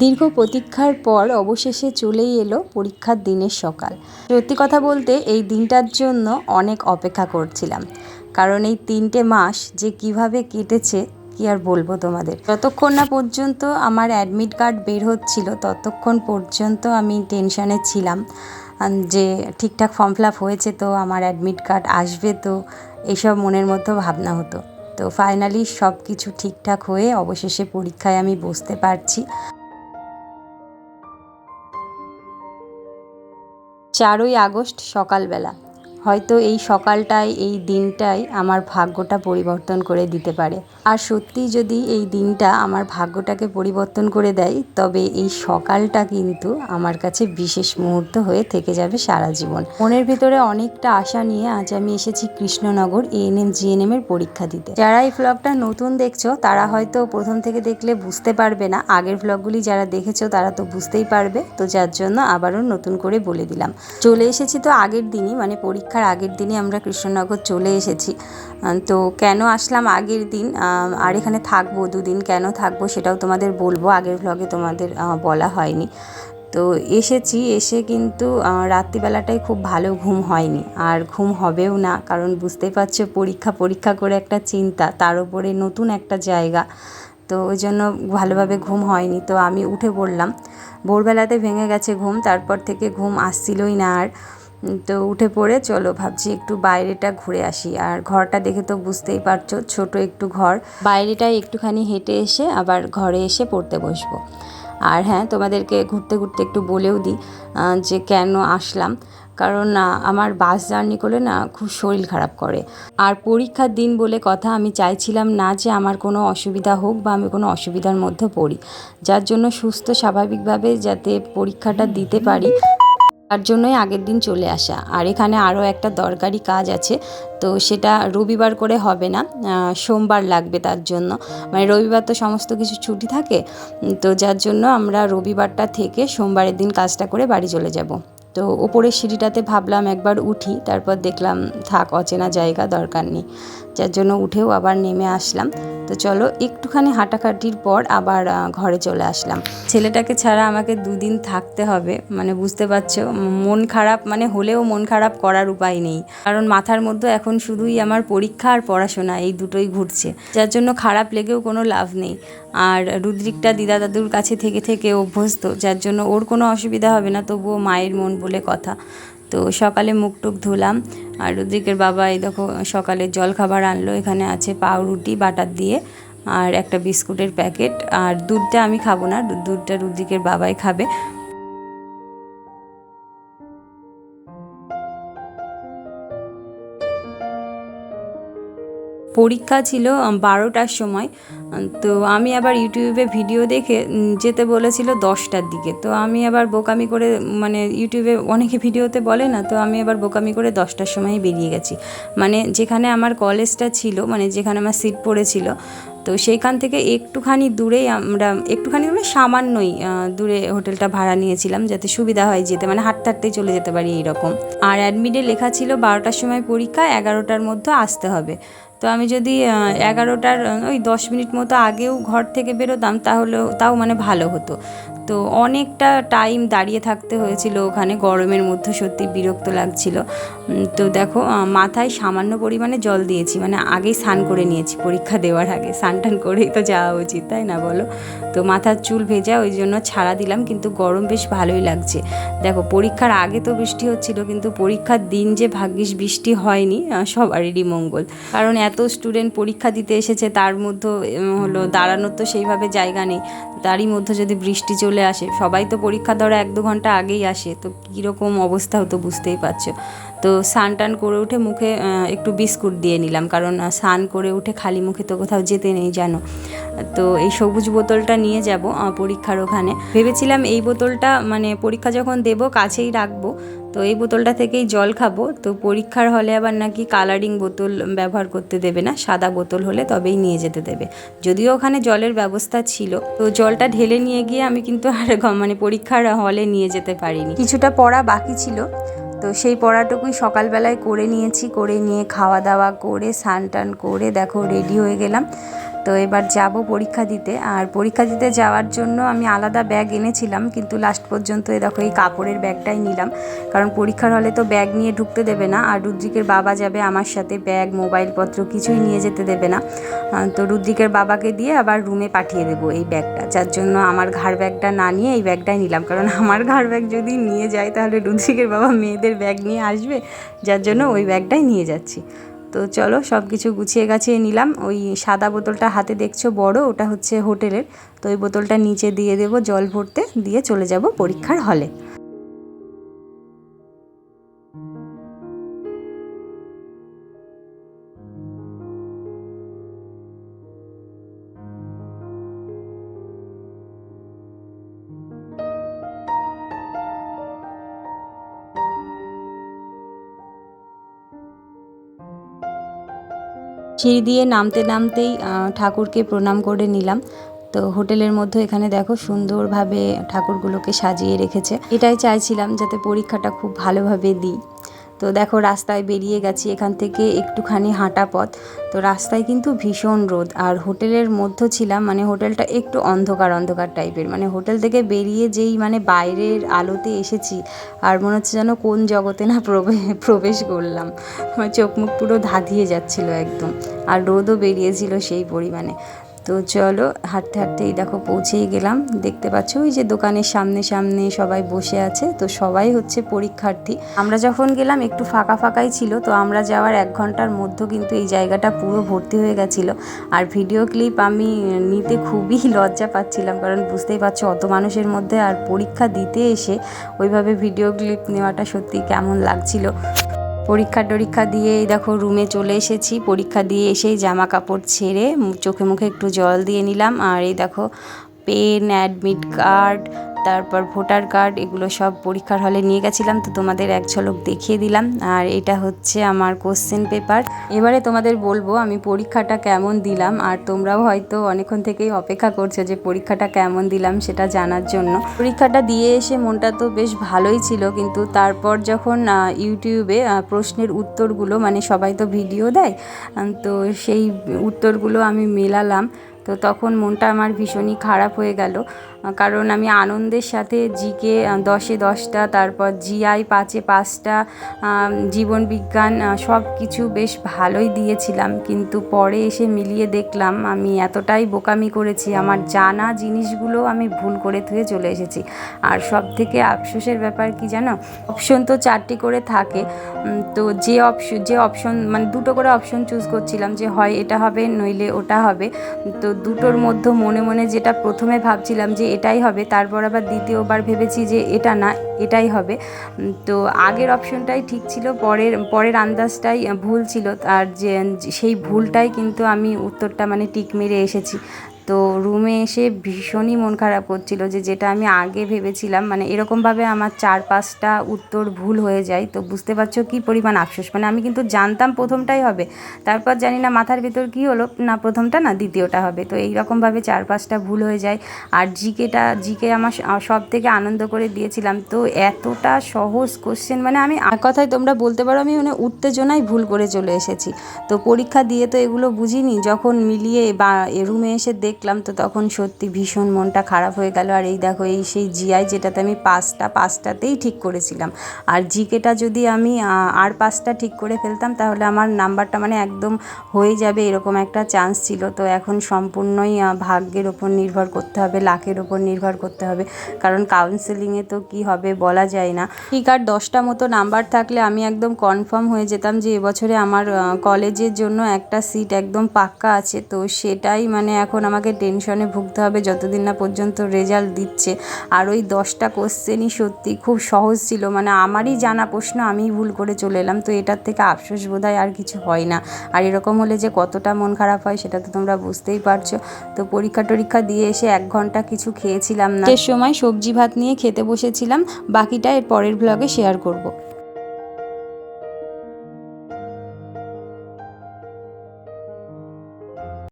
দীর্ঘ প্রতীক্ষার পর অবশেষে চলেই এলো পরীক্ষার দিনের সকাল। সত্যি কথা বলতে এই দিনটার জন্য অনেক অপেক্ষা করছিলাম। কারণ এই তিনটে মাস যে কীভাবে কেটেছে কি আর বলব তোমাদের। যতক্ষণ না পর্যন্ত আমার অ্যাডমিট কার্ড বের হচ্ছিল, ততক্ষণ পর্যন্ত আমি টেনশানে ছিলাম যে ঠিকঠাক ফর্ম ফিল হয়েছে তো, আমার অ্যাডমিট কার্ড আসবে তো এইসব মনের মধ্যে ভাবনা হতো। তো ফাইনালি সব কিছু ঠিকঠাক হয়ে অবশেষে পরীক্ষায় আমি বসতে পারছি। চারই আগস্ট সকালবেলা। হয়তো এই সকালটাই, এই দিনটাই আমার ভাগ্যটা পরিবর্তন করে দিতে পারে। আর সত্যি যদি এই দিনটা আমার ভাগ্যটাকে পরিবর্তন করে দেয়, তবে এই সকালটা কিন্তু আমার কাছে বিশেষ মুহূর্ত হয়ে থেকে যাবে সারা জীবন। মনের ভিতরে অনেকটা আশা নিয়ে আজ আমি এসেছি কৃষ্ণনগর এএনএম জিএনএম এর পরীক্ষা দিতে। যারা এই ব্লগটা নতুন দেখছ, তারা হয়তো প্রথম থেকে দেখলে বুঝতে পারবে না। আগের ব্লগগুলি যারা দেখেছ, তারা তো বুঝতেই পারবে। তো যার জন্য আবারও নতুন করে বলে দিলাম। চলে এসেছি তো আগের দিনই মানে পরীক্ষার আগের দিনই আমরা কৃষ্ণনগর চলে এসেছি। তো কেন আসলাম আগের দিন? আর এখানে থাকব, দুদিন কেন থাকব সেটাও তোমাদের বলব, আগের ব্লগে তোমাদের বলা হয়নি। তো এসেছি, এসে কিন্তু রাত্রিবেলাটাই খুব ভালো ঘুম হয়নি। আর ঘুম হবেও না, কারণ বুঝতেই পারছ পরীক্ষা পরীক্ষা করে একটা চিন্তা, তার উপরে নতুন একটা জায়গা। তো ওই জন্য ভালোভাবে ঘুম হয়নি। তো আমি উঠে পড়লাম। ভোরবেলাতে ভেঙে গেছে ঘুম, তারপর থেকে ঘুম আসছিলই না আর। তো উঠে পড়ে, চলো ভাবছি একটু বাইরেটা ঘুরে আসি। আর ঘরটা দেখে তো বুঝতেই পারছ, ছোট একটু ঘর। বাইরেটায় একটুখানি হেঁটে এসে আবার ঘরে এসে পড়তে বসবো। আর হ্যাঁ তোমাদেরকে ঘুরতে ঘুরতে একটু বলেও দিই যে কেন আসলাম। কারণ আমার বাস জার্নি করলে না খুব শরীর খারাপ করে। আর পরীক্ষার দিন বলে কথা আমি চাইছিলাম না যে আমার কোনো অসুবিধা হোক বা আমি কোনো অসুবিধার মধ্যে পড়ি। যার জন্য সুস্থ স্বাভাবিকভাবে যাতে পরীক্ষাটা দিতে পারি তার জন্যই আগের দিন চলে আসা। আর এখানে আরও একটা দরকারি কাজ আছে, তো সেটা রবিবার করে হবে না সোমবার লাগবে তার জন্য। মানে রবিবার তো সমস্ত কিছু ছুটি থাকে, তো যার জন্য আমরা রবিবারটা থেকে সোমবারের দিন কাজটা করে বাড়ি চলে যাব। তো ওপরের সিঁড়িটাতে ভাবলাম একবার উঠি, তারপর দেখলাম থাক, অচেনা জায়গা, দরকার নেই। যার জন্য উঠেও আবার নেমে আসলাম। তো চলো একটুখানি হাঁটাকাটির পর আবার ঘরে চলে আসলাম। ছেলেটাকে ছাড়া আমাকে দুদিন থাকতে হবে মানে বুঝতে পারছ? মন খারাপ মানে হলেও মন খারাপ করার উপায় নেই। কারণ মাথার মধ্যে এখন শুধুই আমার পরীক্ষা আর পড়াশোনা, এই দুটোই ঘুরছে। যার জন্য খারাপ লেগেও কোনো লাভ নেই। আর রুদ্রিকটা দিদা দাদুর কাছে থেকে থেকে অভ্যস্ত, যার জন্য ওর কোনো অসুবিধা হবে না, তবুও মায়ের মন বলে কথা। তো সকালে মুখ টুক ধুলাম। আর রুদ্রিকের বাবা এই দেখো সকালে জল খাবার আনলো, এখানে আছে পাউরুটি, বাটার দিয়ে, আর একটা বিস্কুটের প্যাকেট। আর দুধটা আমি খাব না দুধটা রুদ্রিকের বাবাই খাবে। পরীক্ষা ছিল বারোটার সময়। তো আমি আবার ইউটিউবে ভিডিও দেখে যেতে বলেছিল দশটার দিকে। তো আমি আবার বোকামি করে মানে ইউটিউবে অনেকে ভিডিওতে বলে না, তো আমি আবার বোকামি করে দশটার সময় বেরিয়ে গেছি। মানে যেখানে আমার কলেজটা ছিল মানে যেখানে আমার সিট পড়েছিল তো সেইখান থেকে একটুখানি দূরেই আমরা, একটুখানি মানে সামান্যই দূরে হোটেলটা ভাড়া নিয়েছিলাম যাতে সুবিধা হয় যেতে মানে হাঁটতে হাঁটতেই চলে যেতে পারি এইরকম। আর অ্যাডমিটে লেখা ছিল বারোটার সময় পরীক্ষা, এগারোটার মধ্যে আসতে হবে। তো আমি যদি এগারোটার, ওই দশ মিনিট মতো আগেও ঘর থেকে বেরোতাম তাহলেও, তাও মানে ভালো হতো। তো অনেকটা টাইম দাঁড়িয়ে থাকতে হয়েছিল ওখানে, গরমের মধ্যে সত্যি বিরক্ত লাগছিল। তো দেখো মাথায় সামান্য পরিমাণে জল দিয়েছি মানে আগেই স্নান করে নিয়েছি, পরীক্ষা দেওয়ার আগে। স্নান টান করেই তো যাওয়া উচিত, তাই না বলো? তো মাথার চুল ভেজা, ওই জন্য ছাড়া দিলাম, কিন্তু গরম বেশ ভালোই লাগছে। দেখো, পরীক্ষার আগে তো বৃষ্টি হচ্ছিল, কিন্তু পরীক্ষার দিন যে ভাগ্যিস বৃষ্টি হয়নি সবারই মঙ্গল। কারণ এত স্টুডেন্ট পরীক্ষা দিতে এসেছে, তার মধ্যে হলো দাঁড়ানোর তো সেইভাবে জায়গা নেই। তারই মধ্যে যদি বৃষ্টি চলে আসে, সবাই তো পরীক্ষা ধরো এক দু ঘণ্টা আগেই আসে, তো কীরকম অবস্থা হতো বুঝতেই পারছ। তো স্নান টান করে উঠে মুখে একটু বিস্কুট দিয়ে নিলাম। কারণ স্নান করে উঠে খালি মুখে তো কোথাও যেতে নেই, জানো। তো এই সবুজ বোতলটা নিয়ে যাব পরীক্ষার ওখানে। ভেবেছিলাম এই বোতলটা মানে পরীক্ষা যখন দেব, কাছেই রাখব। তো এই বোতলটা থেকেই জল খাব। তো পরীক্ষার হলে আবার নাকি কালারিং বোতল ব্যবহার করতে দেবে না, সাদা বোতল হলে তবেই নিয়ে যেতে দেবে। যদিও ওখানে জলের ব্যবস্থা ছিল। তো জলটা ঢেলে নিয়ে গিয়ে আমি কিন্তু আর মানে পরীক্ষার হলে নিয়ে যেতে পারিনি। কিছুটা পড়া বাকি ছিল। তো সেই পড়াটুকুই সকালবেলায় করে নিয়েছি, করে নিয়ে খাওয়া দাওয়া, করে স্নান টান করে, দেখো রেডি হয়ে গেলাম। তো এবার যাব পরীক্ষা দিতে। আর পরীক্ষা দিতে যাওয়ার জন্য আমি আলাদা ব্যাগ এনেছিলাম, কিন্তু লাস্ট পর্যন্ত এই দেখো এই কাপড়ের ব্যাগটাই নিলাম। কারণ পরীক্ষার হলে তো ব্যাগ নিয়ে ঢুকতে দেবে না, আর রুদ্রিকের বাবা যাবে আমার সাথে ব্যাগ মোবাইলপত্র কিছুই নিয়ে যেতে দেবে না। তো রুদ্রিকের বাবাকে দিয়ে আবার রুমে পাঠিয়ে দেবো এই ব্যাগটা যার জন্য আমার ঘাড় ব্যাগটা না নিয়ে এই ব্যাগটাই নিলাম। কারণ আমার ঘাড় ব্যাগ যদি নিয়ে যায়, তাহলে রুদ্রিকের বাবা মেয়েদের ব্যাগ নিয়ে আসবে, যার জন্য ওই ব্যাগটাই নিয়ে যাচ্ছি। তো চলো সব কিছু গুছিয়ে গাছিয়ে নিলাম। ওই সাদা বোতলটা হাতে দেখছ বড়, ওটা হচ্ছে হোটেলের। তো ওই বোতলটা নিচে দিয়ে দেবো জল ভরতে, দিয়ে চলে যাব পরীক্ষার হলে। সিঁড়ি দিয়ে নামতে নামতেই ঠাকুরকে প্রণাম করে নিলাম। তো হোটেলের মধ্যে এখানে দেখো সুন্দরভাবে ঠাকুরগুলোকে সাজিয়ে রেখেছে। এটাই চাইছিলাম যাতে পরীক্ষাটা খুব ভালোভাবে দিই। তো দেখো রাস্তায় বেরিয়ে গেছি, এখান থেকে একটুখানি হাঁটা পথ। তো রাস্তায় কিন্তু ভীষণ রোদ, আর হোটেলের মধ্যে ছিলাম মানে হোটেলটা একটু অন্ধকার অন্ধকার টাইপের। মানে হোটেল থেকে বেরিয়ে যেই মানে বাইরের আলোতে এসেছি, আর মনে হচ্ছে যেন কোন জগতে না প্রবে- প্রবেশ করলাম। আমার চোখ মুখ পুরো ধাঁধিয়ে যাচ্ছিল একদম, আর রোদও বেরিয়েছিল সেই পরিমাণে। তো চলো, হাঁটতে হাঁটতে এই দেখো পৌঁছেই গেলাম। দেখতে পাচ্ছ, ওই যে দোকানের সামনে সামনে সবাই বসে আছে, তো সবাই হচ্ছে পরীক্ষার্থী। আমরা যখন গেলাম, একটু ফাঁকা ফাঁকাই ছিল, তো আমরা যাওয়ার এক ঘণ্টার মধ্যে কিন্তু এই জায়গাটা পুরো ভর্তি হয়ে গেছিল। আর ভিডিও ক্লিপ আমি নিতে খুবই লজ্জা পাচ্ছিলাম, কারণ বুঝতেই পারছ, অত মানুষের মধ্যে আর পরীক্ষা দিতে এসে ওইভাবে ভিডিও ক্লিপ নেওয়াটা সত্যি কেমন লাগছিল। পরীক্ষা টরীক্ষা দিয়ে দেখো রুমে চলে এসেছি। পরীক্ষা দিয়ে এসেই জামা কাপড় ছেড়ে চোখে মুখে একটু জল দিয়ে নিলাম। আর এই দেখো পেন, অ্যাডমিট কার্ড তারপর ভোটার কার্ড, এগুলো সব পরীক্ষার হলে নিয়ে গেছিলাম, তো তোমাদের এক ঝলক দেখিয়ে দিলাম। আর এটা হচ্ছে আমার কোশ্চেন পেপার এবারে তোমাদের বলব, আমি পরীক্ষাটা কেমন দিলাম? আর তোমরাও হয়তো অনেকক্ষণ থেকেই অপেক্ষা করছ যে পরীক্ষাটা কেমন দিলাম সেটা জানার জন্য। পরীক্ষাটা দিয়ে এসে মনটা তো বেশ ভালোই ছিল, কিন্তু তারপর যখন ইউটিউবে প্রশ্নের উত্তরগুলো মানে সবাই তো ভিডিও দেয় তো সেই উত্তরগুলো আমি মেলালাম। তো তখন মনটা আমার ভীষণই খারাপ হয়ে গেল। কারণ আমি আনন্দের সাথে জিকে দশে দশটা, তারপর জিআই, পাঁচে পাঁচটা জীবন বিজ্ঞান সব কিছু বেশ ভালোই দিয়েছিলাম। কিন্তু পরে এসে মিলিয়ে দেখলাম আমি এতটাই বোকামি করেছি, আমার জানা জিনিসগুলো আমি ভুল করে থুয়ে চলে এসেছি। আর সব থেকে আফসোসের ব্যাপার কি জানো? অপশন তো চারটি করে থাকে। তো যে অপশন যে অপশন মানে দুটো করে অপশন চুজ করছিলাম যে হয় এটা হবে, নইলে ওটা হবে। তো দুটোর মধ্যে মনে মনে যেটা প্রথমে ভাবছিলাম যে এটাই হবে। তারপর আবার দ্বিতীয়বার ভেবেছি যে এটা না, এটাই হবে। তো আগের অপশনটাই ঠিক ছিল, পরের পরের আন্দাজটাই ভুল ছিল। আর যে, সেই ভুলটাই কিন্তু আমি উত্তরটা মানে টিক মেরে এসেছি। তো রুমে এসে ভীষণই মন খারাপ করছিল যে যেটা আমি আগে ভেবেছিলাম মানে এরকমভাবে আমার চার পাঁচটা উত্তর ভুল হয়ে যায়। তো বুঝতে পারছ কী পরিমাণ আফসোস? মানে আমি কিন্তু জানতাম প্রথমটাই হবে, তারপর জানি না মাথার ভিতর কী হলো, না প্রথমটা, না দ্বিতীয়টা হবে। তো এইরকমভাবে চার পাঁচটা ভুল হয়ে যায়। আর জিকেটা, জিকে আমার সব থেকে আনন্দ করে দিয়েছিলাম। তো এতটা সহজ কোশ্চেন মানে আমি কথায় তোমরা বলতে পারো আমি মানে উত্তেজনায় ভুল করে চলে এসেছি। তো পরীক্ষা দিয়ে তো এগুলো বুঝিনি, যখন মিলিয়ে বা রুমে এসে দেখলাম তো তখন সত্যি ভীষণ মনটা খারাপ হয়ে গেল। আর এই দেখো, এই সেই জিআই যেটাতে আমি পাঁচটা, পাঁচটাতেই ঠিক করেছিলাম। আর জিকেটা যদি আমি আর পাঁচটা ঠিক করে ফেলতাম, তাহলে আমার নাম্বারটা মানে একদম হয়ে যাবে এরকম একটা চান্স ছিল। তো এখন সম্পূর্ণই ভাগ্যের ওপর নির্ভর করতে হবে, লাখের ওপর নির্ভর করতে হবে। কারণ কাউন্সেলিংয়ে তো কি হবে বলা যায় না। ঠিক আর দশটা মতো নাম্বার থাকলে আমি একদম কনফার্ম হয়ে যেতাম যে এবছরে আমার কলেজের জন্য একটা সিট একদম পাক্কা আছে। তো সেটাই মানে এখন আমাকে টেনশনে ভুগতে হবে, যতদিন না পর্যন্ত রেজাল্ট দিচ্ছে। আর ওই দশটা কোশ্চেনই সত্যি খুব সহজ ছিল। মানে আমারই জানা প্রশ্ন, আমিই ভুল করে চলে এলাম। তো এটার থেকে আফসোস বোধহয় আর কিছু হয় না। আর এরকম হলে যে কতটা মন খারাপ হয়, সেটা তো তোমরা বুঝতেই পারছ। তো পরীক্ষা টরীক্ষা দিয়ে এসে এক ঘণ্টা কিছু খেয়েছিলাম না। সময় সবজি ভাত নিয়ে খেতে বসেছিলাম, বাকিটা এর পরের ব্লগে শেয়ার করব।